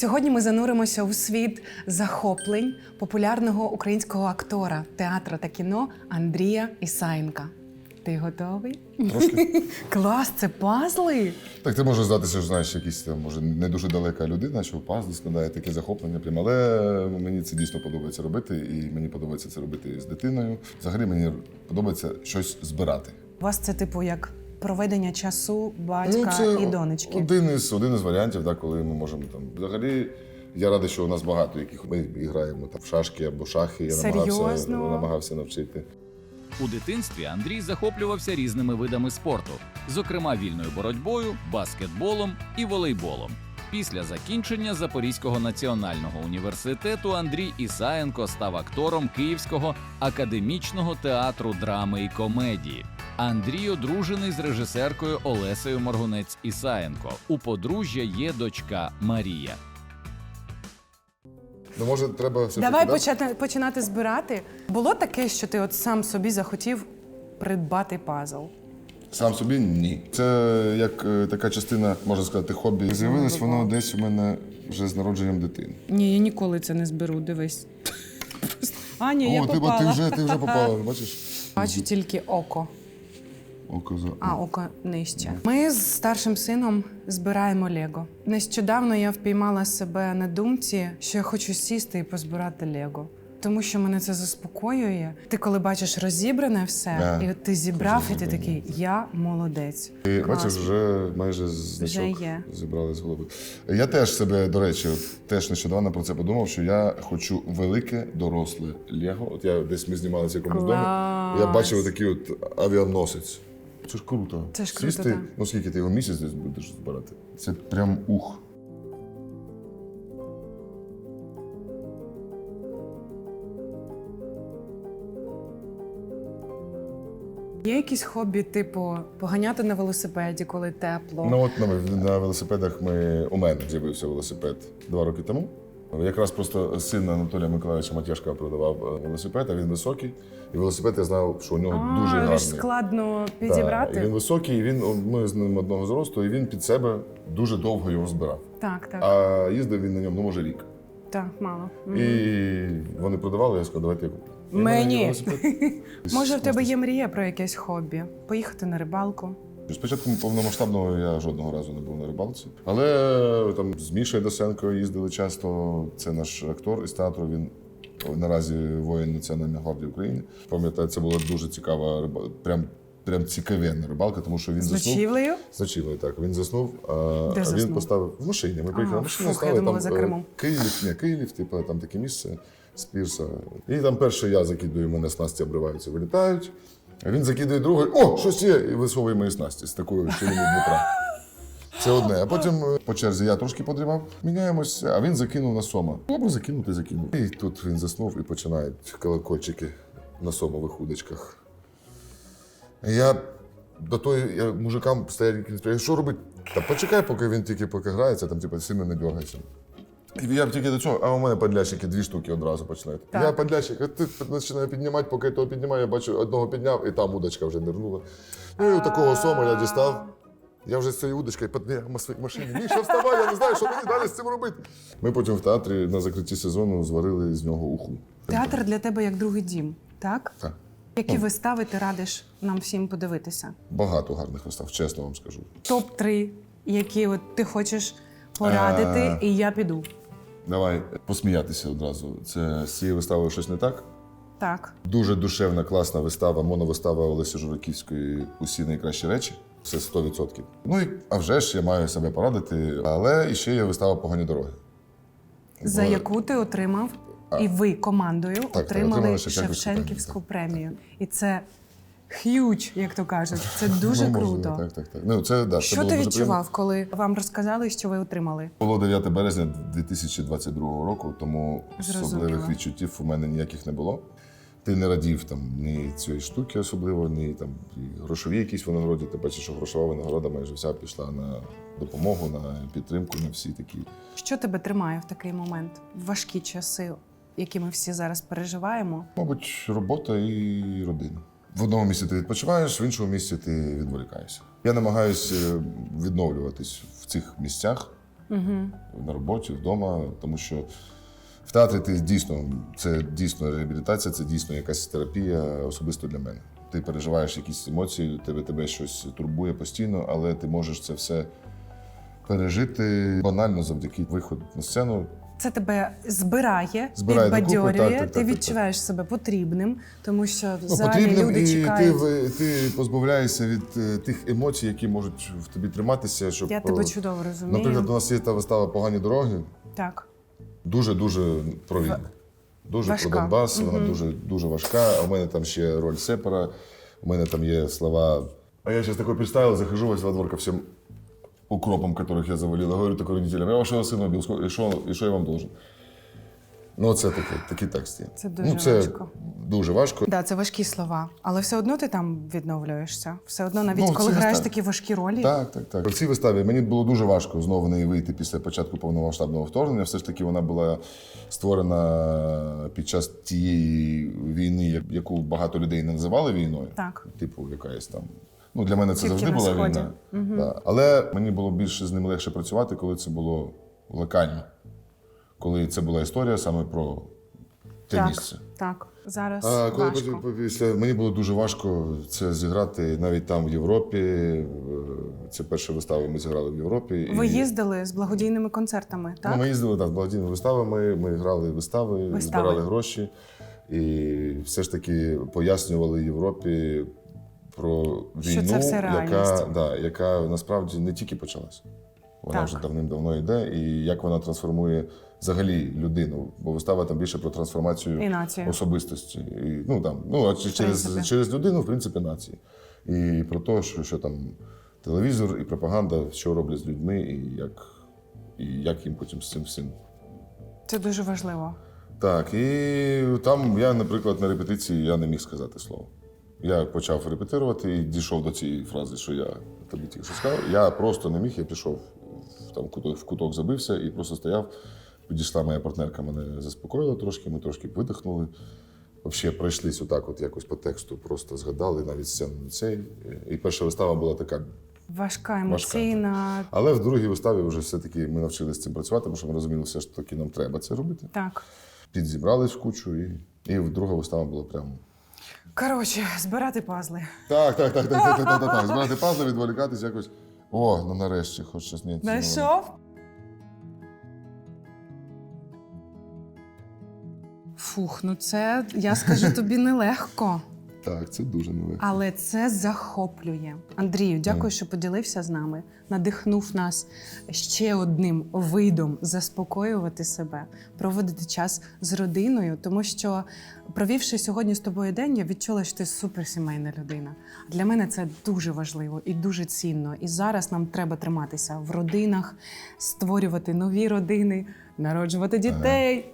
Сьогодні ми зануримося у світ захоплень популярного українського актора театру та кіно Андрія Ісаєнка. Ти готовий? Трошки. Клас, це пазли. Так ти можеш здатися, що знаєш, якийсь там, може, не дуже далека людина, що пазли складає таке захоплення. Прям. Але мені це дійсно подобається робити, і мені подобається це робити з дитиною. Взагалі мені подобається щось збирати. У вас це типу як проведення часу батька і донечки. Ну, один із, один із варіантів, да, коли ми можемо там. Взагалі, я радий, що у нас багато яких ми граємо там в шашки або шахи. Я намагався, намагався навчити. У дитинстві Андрій захоплювався різними видами спорту, зокрема вільною боротьбою, баскетболом і волейболом. Після закінчення Запорізького національного університету Андрій Ісаєнко став актором Київського академічного театру драми і комедії. Андрій одружений з режисеркою Олесею Моргунець Ісаєнко. У подружжя є дочка Марія. Ну, може, треба все Давай почати, починати збирати. Було таке, що ти от сам собі захотів придбати пазл. Сам собі ні. Це як е, така частина, можна сказати, хобі. З'явилось воно десь у мене вже з народженням дитини. Ні, я ніколи це не зберу, дивись. А, ні, я О, ти, попала. ти вже ти вже попала, бачиш? Бачу тільки око. Око за А, око нижче. Ми з старшим сином збираємо Лего. Нещодавно я впіймала себе на думці, що я хочу сісти і позбирати Лего. Тому що мене це заспокоює. Ти коли бачиш розібране все, Да. і от ти зібрав, і ти Розібране. такий я молодець. Клас. бачиш, вже майже значок Вже є. зібрали з голови. Я теж себе, до речі, от теж нещодавно про це подумав, що я хочу велике доросле Лего. От я десь ми знімалися в якомусь домі. Клас. Я бачив такий от авіаносець. Це ж круто. Це ж круто, Сісти, так. ну скільки ти його місяць десь будеш збирати? Це прям ух. Є якісь хобі, типу, поганяти на велосипеді, коли тепло. Ну от на, на велосипедах ми у мене з'явився велосипед два роки тому. Якраз просто син Анатолія Миколаївича Матяшка продавав е, велосипед, а він високий. І велосипед я знав, що у нього а, дуже гарний. складно Так, підібрати. і він високий, і він ми з ним одного зросту, і він під себе дуже довго його збирав. Так, так, А їздив він на ньому, ну може рік. так, мало. І вони продавали, я сказав, давайте я куплю. Мені. Може, в тебе є мрія про якесь хобі? Поїхати на рибалку? Спочатку повномасштабного я жодного разу не був на рибалці. Але е, там з Мішою Досенко їздили часто. Це наш актор із театру. Він наразі воїн Національної гвардії України. Пам'ятаю, це була дуже цікава рибалка. Прям, прям цікавенна рибалка, тому що він З заснув. ночівлею? З ночівлею, так. Він заснув, а, Де а заснув? він поставив в машині. Ми приїхали в машину, стали там за е. Київ, ні, Київ, типу, там таке місце з пірса. І там перший я закидую, мене снасті обриваються, вилітають. Він закидує другий, о, щось є, і висовує мої снасті з такою чоловік Дніпра. Це одне. А потім е, по черзі я трошки подрімав, міняємося, а він закинув на сома. Добре, закинув, ти закинув. І тут він заснув і починають колокольчики на сомових удочках. Я до тої я мужикам стоять, що робить? Та почекай, поки він тільки поки грається, там типу, сильно не дергайся. Я тільки до цього, а у мене подлящики дві штуки одразу починають. Так. Я подлящик, а ти починаю піднімати, поки я того піднімаю, я бачу, одного підняв, і там удочка вже нирнула. Ну і такого сома я дістав. Я вже з цією удочкою своїй машині. Міша, вставай, я не знаю, що мені далі з цим робити. Ми потім в театрі на закритті сезону зварили з нього уху. Театр для тебе як другий дім, так? Так. Які вистави ти радиш нам всім подивитися? Багато гарних вистав, чесно вам скажу. Топ-3, які от ти хочеш порадити, Е. і я піду. Давай посміятися одразу. Це з цією виставою щось не так. Так. Дуже душевна, класна вистава, моновистава Олесі Жураківської Усі найкращі речі. Це 100%. Ну і а вже ж я маю себе порадити. Але ще є вистава Погані дороги. За Бо- яку ти отримав, і ви командою отримали отримали Шевченківську Шевченківську премію. І це х'юч, як то кажуть. Це дуже Ну, круто. Так, так, так. Ну, це, да, це Що було ти відчував, коли вам розказали, що ви отримали? Було 9 березня 2022 року, тому Зрозуміло. особливих відчуттів у мене ніяких не було. Ти не радів там ні цієї штуки особливо, ні там грошові якісь винагороді. Ти бачиш, що грошова винагорода майже вся пішла на допомогу, на підтримку, на всі такі. Що тебе тримає в такий момент? В важкі часи, які ми всі зараз переживаємо? Мабуть, робота і родина. В одному місці ти відпочиваєш, в іншому місці ти відволікаєшся. Я намагаюся відновлюватись в цих місцях Угу. на роботі, вдома, тому що в театрі ти дійсно це дійсно реабілітація, це дійсно якась терапія особисто для мене. Ти переживаєш якісь емоції, тебе тебе щось турбує постійно, але ти можеш це все пережити банально завдяки виходу на сцену. Це тебе збирає, Збирає підбадьорює, так, так, так, ти так, так. відчуваєш себе потрібним, тому що в Ну, залі люди і чекають. ти, ти позбавляєшся від е, тих емоцій, які можуть в тобі триматися. Щоб, Я тебе е, чудово розумію. Наприклад, у нас є та вистава Погані дороги. Так. Дуже дуже про війну. Дуже Важка. про Донбас, вона Мгм. дуже дуже важка. А у мене там ще роль сепара, у мене там є слова. А я зараз такой представил, захожу весь во двор ко всем укропам, которых я завалил. Говорю такой родителям, я вашого сина убил, і що, і що я вам должен? Ну, це таке, такий текст є. Це дуже ну, це важко. Дуже важко. Да, це важкі слова, але все одно ти там відновлюєшся. Все одно, навіть Ну, коли граєш так. такі важкі ролі. Так, так, так. В цій виставі мені було дуже важко знову в неї вийти після початку повномасштабного вторгнення. Все ж таки вона була створена під час тієї війни, яку багато людей не називали війною. Так. Типу, якась там. Ну, для мене це Тільки завжди була війна. Да. Але мені було більше з ним легше працювати, коли це було локально. Коли це була історія саме про те так, місце. так. Зараз А коли важко. після мені було дуже важко це зіграти навіть там в Європі. Е, Це перша вистава, ми зіграли в Європі. Ви і- їздили з благодійними концертами, так? Ну, ми їздили так, з благодійними виставами, ми грали вистави, Вистави. збирали гроші і все ж таки пояснювали Європі про війну, Що це все яка, да, яка насправді не тільки почалась. Вона Так. вже давним-давно йде, і як вона трансформує взагалі людину. Бо вистава там більше про трансформацію І особистості. І, ну, там, ну, а через, через людину, в принципі, нації. І про те, що, що там телевізор і пропаганда, що роблять з людьми, і як, і як їм потім з цим всім. Це дуже важливо. Так, і там я, наприклад, на репетиції я не міг сказати слово. Я почав репетирувати і дійшов до цієї фрази, що я тобі тільки що сказав. Я просто не міг, я пішов там, куток, в куток забився і просто стояв. Підійшла моя партнерка, мене заспокоїла трошки, ми трошки видихнули. Взагалі пройшлись отак, от якось по тексту, просто згадали навіть сцену цей. І перша вистава була така. Важка емоційна. Але в другій виставі вже все-таки ми навчилися з цим працювати, тому що ми розуміли, все ж таки нам треба це робити. Так. Підзібрались в кучу, і, і друга вистава була прямо. Коротше, збирати пазли. Так, так, так, так, так, так, так, так, так. Збирати пазли, відволікатись якось. О, ну нарешті, хоч щось не. Знайшов? Фух, ну це я скажу тобі нелегко. Так, це дуже нелегко. Але це захоплює. Андрію, дякую, що поділився з нами, надихнув нас ще одним видом заспокоювати себе, проводити час з родиною, тому що, провівши сьогодні з тобою день, я відчула, що ти суперсімейна людина. Для мене це дуже важливо і дуже цінно. І зараз нам треба триматися в родинах, створювати нові родини, народжувати дітей.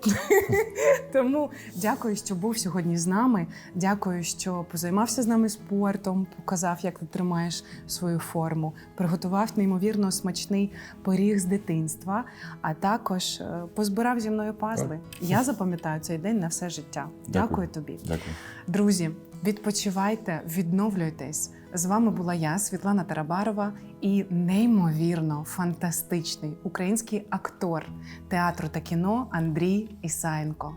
Тому дякую, що був сьогодні з нами. Дякую, що позаймався з нами спортом, показав, як ти тримаєш свою форму, приготував неймовірно смачний пиріг з дитинства, а також е, позбирав зі мною пазли. Я запам'ятаю цей день на все життя. Дякую, Дякую. тобі. Дякую. Друзі, відпочивайте, відновлюйтесь. З вами була я, Світлана Тарабарова, і неймовірно фантастичний український актор театру та кіно Андрій Ісаєнко.